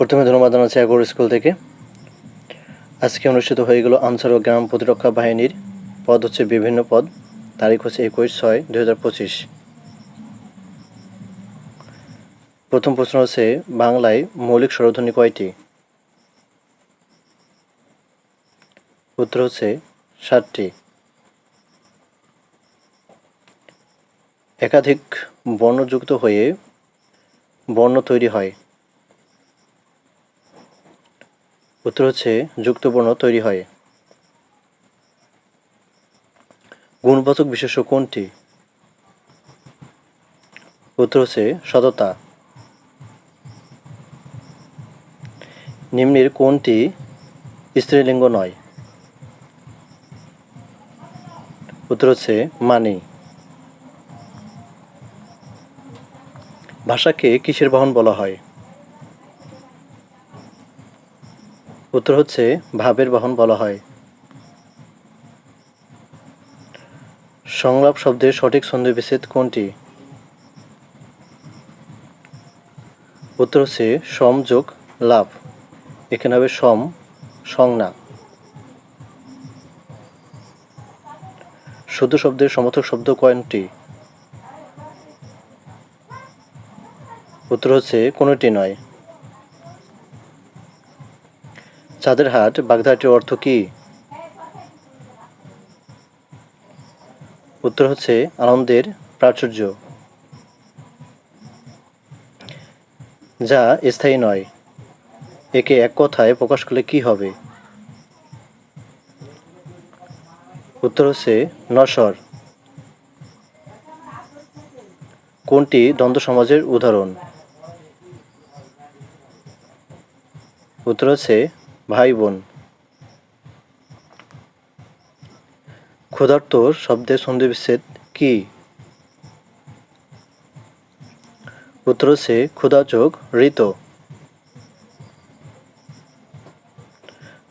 প্রথমে ধন্যবাদ জানাচ্ছি আগর স্কুল থেকে। আজকে অনুষ্ঠিত হয়ে গেল আনসার ও গ্রাম প্রতিরক্ষা বাহিনীর পদ হচ্ছে বিভিন্ন পদ। তারিখ হচ্ছে একুশ ছয় দু প্রথম প্রশ্ন হচ্ছে, বাংলায় মৌলিক স্বরধ্বনি কয়টি? উত্তর হচ্ছে ষাটটি একাধিক বর্ণযুক্ত হয়ে বর্ণ তৈরি হয়। উত্তর হচ্ছে যুক্ত বর্ণ তৈরি হয়। গুণবাচক বিশেষ্য কোনটি? উত্তর হচ্ছে সততা। নিম্নের কোনটি স্ত্রীলিঙ্গ নয়? উত্তর হচ্ছে মানি। ভাষাকে কিসের বাহন বলা হয়? উত্তর হচ্ছে ভাবের বাহন বলা হয়। সংলাপ শব্দের সঠিক ছন্দ বিচ্ছেদ কোনটি? উত্তর হচ্ছে সম যোগ লাভ। এখানে হবে সম, সংজ্ঞা। শুদ্ধ শব্দের সমর্থক শব্দ কয়টি উত্তর হচ্ছে কোনোটি নয়। চাঁদের হাট বাগদাটির অর্থ কি? উত্তর হচ্ছে, আনন্দের প্রাচুর্য। যা স্থায়ী নয়। একে এক কথায় প্রকাশ করলে কি হবে? উত্তর হচ্ছে, নশ্বর। কোনটি দ্বন্দ্ব সমাজের উদাহরণ? উত্তর হচ্ছে ভাই বোন। ক্ষুধার্ত শব্দের সন্ধি বিচ্ছেদ কি? উত্তর হচ্ছে ক্ষুধাচোক ঋত।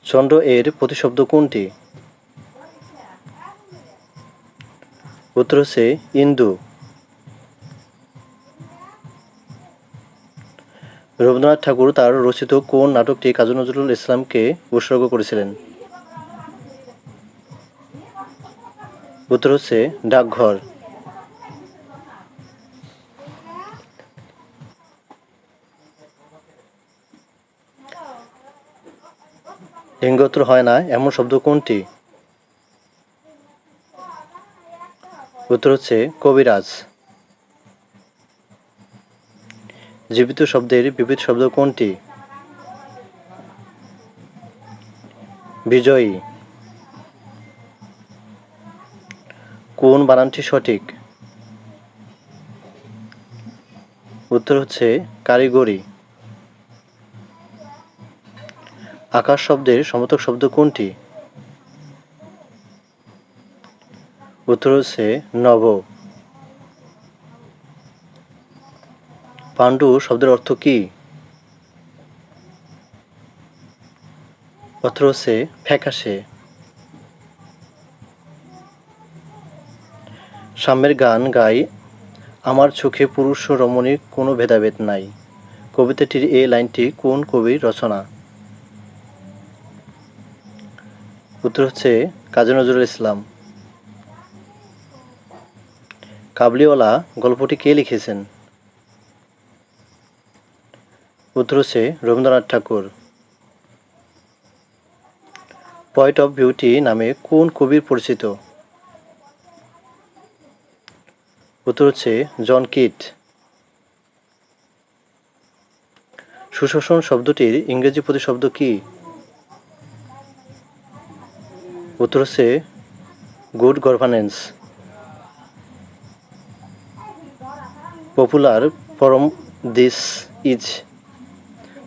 চন্দ্র এর প্রতিশব্দ কোনটি? উত্তর হচ্ছে ইন্দু। রবীন্দ্রনাথ ঠাকুর তার রচিত কোন নাটকটি কাজী নজরুল ইসলামকে উৎসর্গ করেছিলেন? উত্তর হচ্ছে ডাকঘর। লিঙ্গোত্তর হয় না, এমন শব্দ কোনটি? উত্তর হচ্ছে কবিরাজ। জীবিত শব্দের বিপরীত শব্দ কোনটি? বিজয়ী। কোন বানানটি সঠিক? উত্তর হচ্ছে কারিগরি। আকাশ শব্দের সমতক শব্দ কোনটি? উত্তর হচ্ছে নব। পাণ্ডু শব্দের অর্থ কি? হচ্ছে ফ্যাকাশে। সাম্যের গান গাই, আমার চোখে পুরুষ ও রমণীর কোনো ভেদাভেদ নাই। কবিতাটির এই লাইনটি কোন কবির রচনা? উত্তর হচ্ছে কাজী নজরুল ইসলাম। কাবলিওয়ালা গল্পটি কে লিখেছেন? হচ্ছে Rabindranath Tagore. Point of beauty নামে কোন কবির পরিচিত? উত্তর হচ্ছে জন কিট। সুশাসন শব্দটির ইংরেজি প্রতিশব্দ কি? উত্তর হচ্ছে good governance popular form this is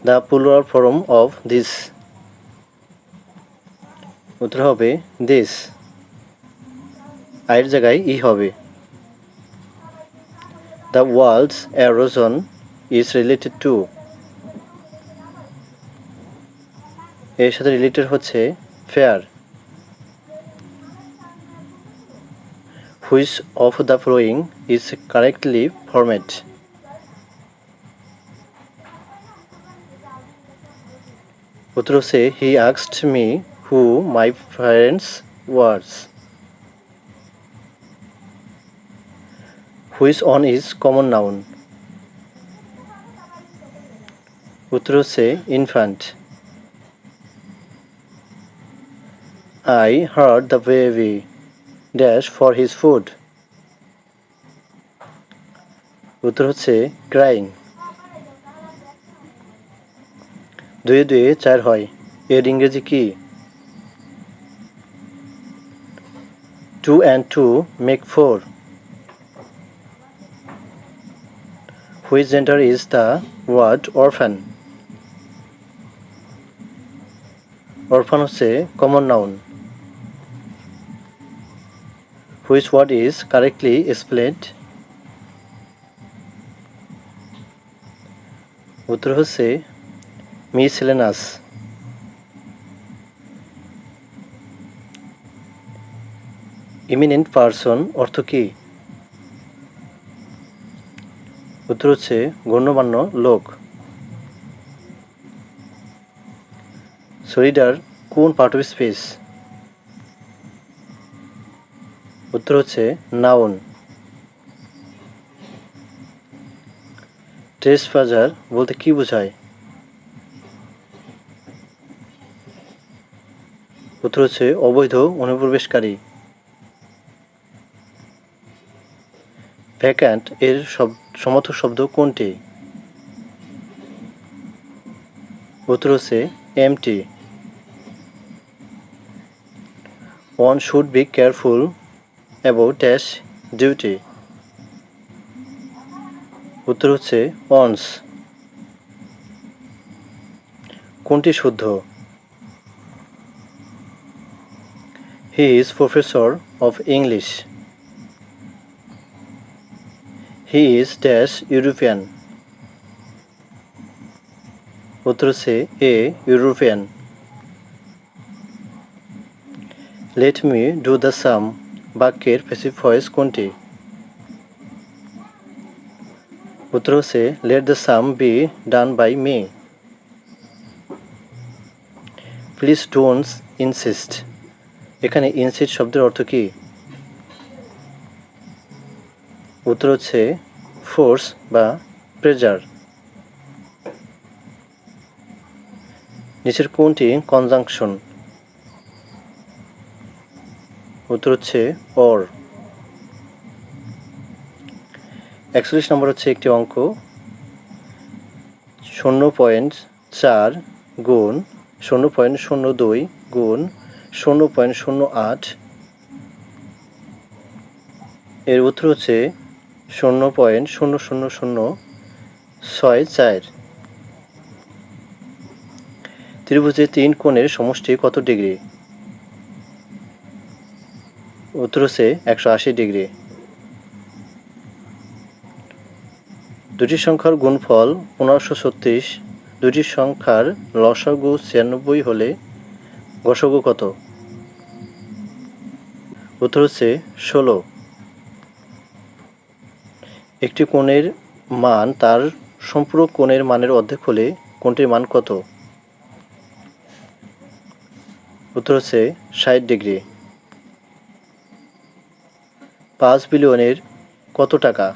the plural form of this উত্তর হবে দিস আয়ের জায়গায় ই হবে। The world's erosion is related to এর সাথে রিলেটেড হচ্ছে fair which of the following is correctly format উত্তর হচ্ছে he আক্সড me who my friends words which one is common noun উত্তর হচ্ছে infant I heard the baby dash for his food উত্তর হচ্ছে crying দুয়ে দুয়ে চার হয়। এর ইংরেজি কি? Two and two make four which gender is the word orphan orphan হচ্ছে common noun which word is correctly explained উত্তর হচ্ছে মিসেলেনাস ইমিনেন্ট পারসন অর্থ কী? উত্তর হচ্ছে গণ্যমান্য লোক। সলিডার কোন পার্ট অফ স্পেস উত্তর হচ্ছে নাউন ট্রেস ফাজার বলতে কি বোঝায়? উত্তর হচ্ছে অবৈধ অনুপ্রবেশকারী। ভ্যাকান্ট এর সমর্থক শব্দ কোনটি? উত্তর হচ্ছে empty one should be careful about dash duty উত্তর হচ্ছে অনস কোনটি শুদ্ধ? He is professor of English he is dash European উত্তর হচ্ছে a European let me do the sum বাক্যের প্যাসিভ ভয়েস কোনটি? উত্তর হচ্ছে let the sum be done by me please don'ts insist এখানে ইনসিট শব্দের অর্থ কী? উত্তর হচ্ছে ফোর্স বা প্রেজার নিচের কোনটি? কনজাংশন উত্তর হচ্ছে অর একচল্লিশ নম্বর হচ্ছে একটি অঙ্ক। শূন্য পয়েন্ট চার গুণ, শূন্য পয়েন্ট শূন্য দুই গুণ শূন্য পয়েন্ট শূন্য আট। এর উত্তর হচ্ছে শূন্য পয়েন্ট শূন্য শূন্য শূন্য ছয় চার। ত্রিভুজের তিন কোণের সমষ্টি কত ডিগ্রি? উত্তর হচ্ছে একশো আশি ডিগ্রি। দুটি সংখ্যার গুণফল পনেরোশো ছত্রিশ, দুটি সংখ্যার লসাগু ছিয়ানব্বই হলে গসাগু কত? উত্তর হচ্ছে ষোলো। একটি কোণের মান তার সম্পূরক কোণের মানের অর্ধেক হলে কোণটির মান কত? উত্তর হচ্ছে ষাট ডিগ্রি। পাঁচ বিলিয়নের কত টাকা?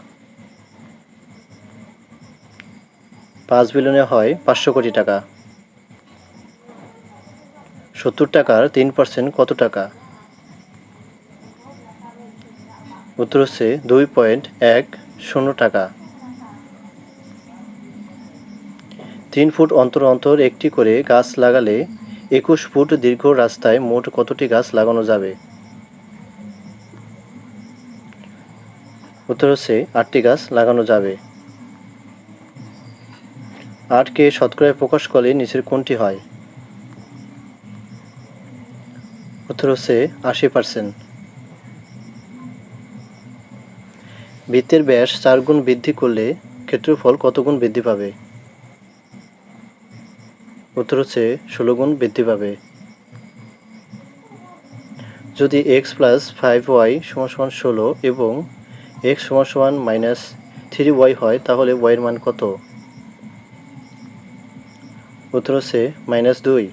পাঁচ বিলিয়নে হয় পাঁচশো কোটি টাকা। সত্তর টাকার তিন পার্সেন্ট কত টাকা? উত্তর হচ্ছে দুই পয়েন্ট এক শূন্য টাকা। তিন ফুট অন্তর অন্তর একটি করে গাছ লাগালে একুশ ফুট দীর্ঘ রাস্তায় মোট কতটি গাছ লাগানো যাবে? উত্তর হচ্ছে আটটি গাছ লাগানো যাবে। আটকে শতকরায় প্রকাশ করলে নিচের কোনটি হয়? হচ্ছে আশি পার্সেন্ট। বৃত্তের ব্যাস চার গুণ বৃদ্ধি করলে ক্ষেত্রফল কত গুণ বৃদ্ধি পাবে? উত্তর হচ্ছে ষোলো গুণ বৃদ্ধি পাবে। যদি এক্স প্লাস ফাইভ ওয়াই সমান সমান ষোলো এবং এক্স সমান সমান মাইনাস থ্রি ওয়াই হয়, তাহলে ওয়াইয়ের মান কত? উত্তর হচ্ছে মাইনাস দুই।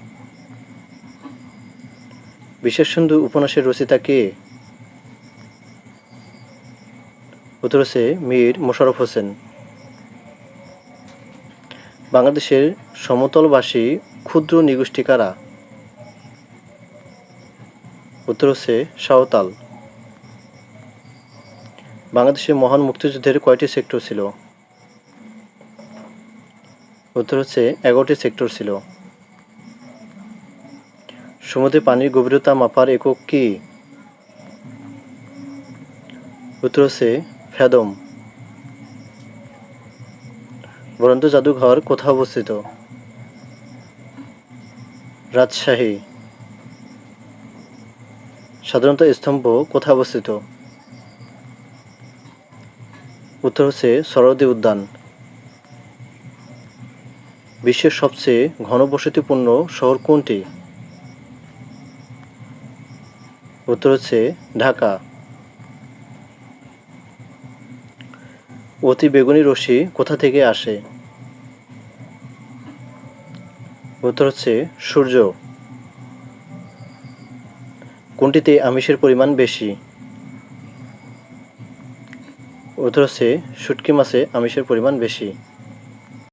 বিশেষ সুন্দর উপন্যাসের রচিতা কে? উত্তর মীর মোশাররফ হোসেন। বাংলাদেশের সমতলবাসী ক্ষুদ্র নিগোষ্ঠী কারা? উত্তর হচ্ছে সাঁওতাল বাংলাদেশের মহান মুক্তিযুদ্ধের কয়টি সেক্টর ছিল? উত্তর হচ্ছে এগারোটি সেক্টর ছিল। সমুদ্রে পানির গভীরতা মাপার একক কি? উত্তর হচ্ছে ফ্যাদম। বরন্ত জাদুঘর কোথায় অবস্থিত। রাজশাহী। সাধারণত স্তম্ভ কোথায় অবস্থিত? উত্তর হচ্ছে সরদী উদ্যান। বিশ্বের সবচেয়ে ঘনবসতিপূর্ণ শহর কোনটি? উত্তর হচ্ছে ঢাকা। অতি বেগুনি রশ্মি কোথা থেকে আসে? উত্তর হচ্ছে সূর্য। কোনটিতে আমিষের পরিমাণ বেশি? উত্তর হচ্ছে শুটকি মাছে আমিষের পরিমাণ বেশি।